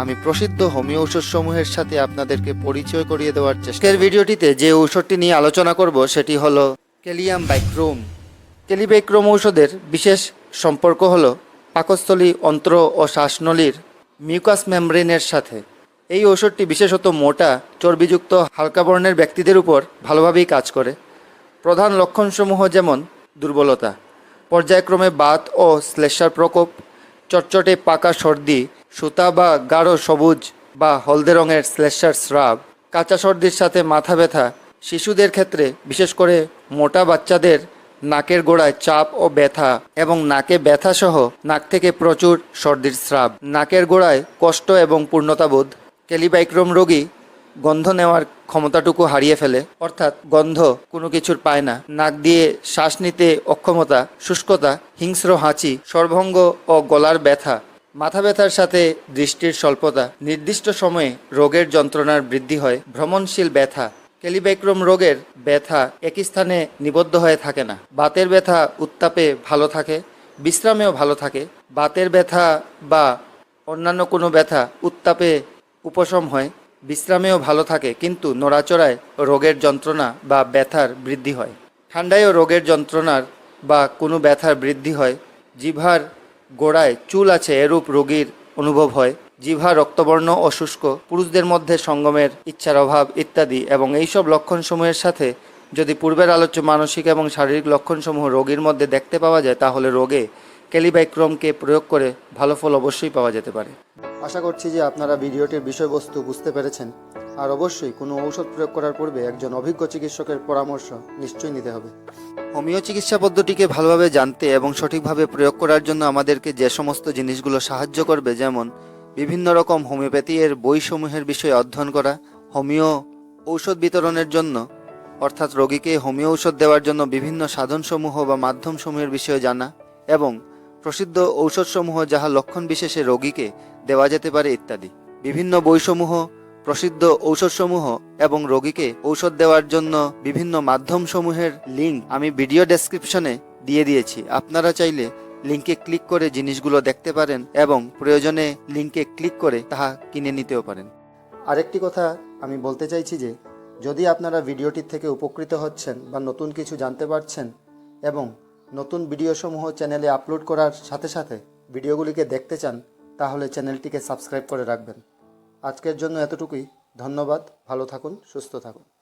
আমি প্রসিদ্ধ হোমিও ঔষধ সমূহের সাথে আপনাদেরকে পরিচয় করিয়ে দেওয়ার চেষ্টা ভিডিওটিতে যে ঔষধটি নিয়ে আলোচনা করব, সেটি হলো ক্যালিয়াম বাইক্রোম। ক্যালিবাইক্রোম ঔষধের বিশেষ সম্পর্ক হলো পাকস্থলী অন্ত্র ও শ্বাসনলীর মিউকাস মেমব্রেনের সাথে। এই ঔষধটি বিশেষত মোটা, চর্বিযুক্ত, হালকা বর্ণের ব্যক্তিদের উপর ভালোভাবেই কাজ করে। প্রধান লক্ষণসমূহ যেমন দুর্বলতা, পর্যায়ক্রমে বাত ও শ্লেষার প্রকোপ, চটচটে পাকা সর্দি সুতা বা গাঢ় সবুজ বা হলদে রঙের শ্লেষার স্রাব, কাঁচা সর্দির সাথে মাথা ব্যথা, শিশুদের ক্ষেত্রে, বিশেষ করে মোটা বাচ্চাদের, নাকের গোড়ায় চাপ ও ব্যথা এবং নাকে ব্যথা সহ নাক থেকে প্রচুর সর্দির স্রাব। নাকের গোড়ায় কষ্ট এবং পূর্ণতাবোধ, ক্যালিবাইক্রোম রোগী গন্ধ নেওয়ার ক্ষমতাটুকু হারিয়ে ফেলে, অর্থাৎ গন্ধ কোনো কিছুর পায় না। নাক দিয়ে শ্বাস নিতে অক্ষমতা, শুষ্কতা, হিংস্র হাঁচি, সর্বঙ্গ ও গলার ব্যথা মাথা ব্যথার সাথে দৃষ্টির স্বল্পতা, নির্দিষ্ট সময়ে রোগের যন্ত্রণার বৃদ্ধি হয়, ভ্রমণশীল ব্যথা ক্যালিবাইক্রোম রোগের ব্যথা একই স্থানে নিবদ্ধ হয়ে থাকে না। বাতের ব্যথা উত্তাপে ভালো থাকে, বিশ্রামেও ভালো থাকে। বাতের ব্যথা বা অন্যান্য কোনো ব্যথা উত্তাপে উপশম হয়, বিশ্রামেও ভালো থাকে, কিন্তু নড়াচড়ায় রোগের যন্ত্রণা বা ব্যথার বৃদ্ধি হয়। ঠান্ডায়ও রোগের যন্ত্রণার বা কোনো ব্যথার বৃদ্ধি হয়, জিভার গোড়ায় চুল আছে এরূপ রোগীর অনুভব হয়। জিভা রক্তবর্ণ ও শুষ্ক, পুরুষদের মধ্যে সঙ্গমের ইচ্ছার অভাব ইত্যাদি এবং এইসব লক্ষণসমূহের সাথে যদি পূর্বের আলোচ্য মানসিক এবং শারীরিক লক্ষণসমূহ রোগীর মধ্যে দেখতে পাওয়া যায়, তাহলে রোগে ক্যালিবাইক্রমকে প্রয়োগ করে ভালো ফল অবশ্যই পাওয়া যেতে পারে। আশা করছি যে আপনারা ভিডিওটির বিষয়বস্তু বুঝতে পেরেছেন। আর অবশ্যই কোনো ঔষধ প্রয়োগ করার পূর্বে একজন অভিজ্ঞ চিকিৎসকের পরামর্শ নিশ্চয়ই নিতে হবে। হোমিও চিকিৎসা পদ্ধতিকে ভালোভাবে জানতে এবং সঠিকভাবে প্রয়োগ করার জন্য আমাদেরকে যে সমস্ত জিনিসগুলো সাহায্য করবে, যেমন বিভিন্ন রকম হোমিওপ্যাথি এর বইসমূহের বিষয়ে অধ্যয়ন করা, হোমিও ঔষধ বিতরণের জন্য, অর্থাৎ রোগীকে হোমিও ঔষধ দেওয়ার জন্য বিভিন্ন সাধনসমূহ বা মাধ্যমসমূহের বিষয়ে জানা এবং প্রসিদ্ধ ঔষধসমূহ যাহা লক্ষণ বিশেষে রোগীকে দেওয়া যেতে পারে ইত্যাদি। বিভিন্ন বইসমূহ প্রসিদ্ধ ঔষধসমূহ এবং রোগীকে ঔষধ দেওয়ার জন্য বিভিন্ন মাধ্যমসমূহের লিঙ্ক আমি ভিডিও ডেসক্রিপশনে দিয়ে দিয়েছি। আপনারা চাইলে লিঙ্কে ক্লিক করে জিনিসগুলো দেখতে পারেন এবং প্রয়োজনে লিঙ্কে ক্লিক করে তাহা কিনে নিতেও পারেন। আরেকটি কথা আমি বলতে চাইছি যে, যদি আপনারা ভিডিওটির থেকে উপকৃত হচ্ছেন বা নতুন কিছু জানতে পারছেন এবং নতুন ভিডিওসমূহ চ্যানেলে আপলোড করার সাথে সাথে ভিডিওগুলিকে দেখতে চান, তাহলে চ্যানেলটিকে সাবস্ক্রাইব করে রাখবেন। আজকের জন্য এতটুকুই। ধন্যবাদ। ভালো থাকুন সুস্থ থাকুন।